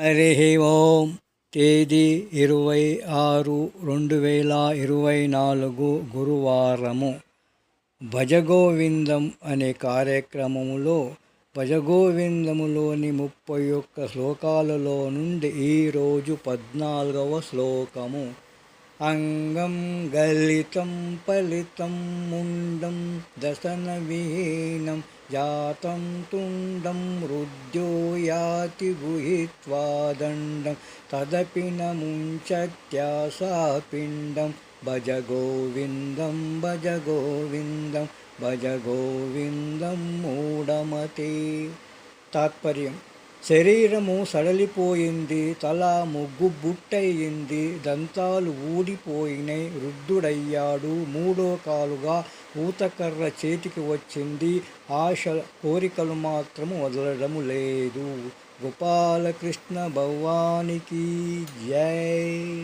హరి ఓం. తేదీ ఇరవై ఆరు రెండు వేల ఇరవై నాలుగు గురువారము. భజగోవిందం అనే కార్యక్రమములో భజగోవిందములోని ముప్పై ఒక్క శ్లోకాలలో నుండి ఈరోజు పద్నాలుగవ శ్లోకము. अङ्गं गलितं पलितं मुण्डं दशनविहीनं जातं तुण्डं रुद्यो याति गुहित्वा दण्डं तदपि न मुञ्चत्या सा पिण्डं भज गोविन्दं भज गोविन्दं भज गोविन्दं मूढमते तात्पर्यम् శరీరము సడలిపోయింది తల ముగ్గు బుట్టయింది దంతాలు ఊడిపోయినాయి వృద్ధుడయ్యాడు. మూడో కాలుగా ఊతకర్ర చేతికి వచ్చింది. ఆశ కోరికలు మాత్రము వదలడము లేదు. గోపాలకృష్ణ భవానికి జై.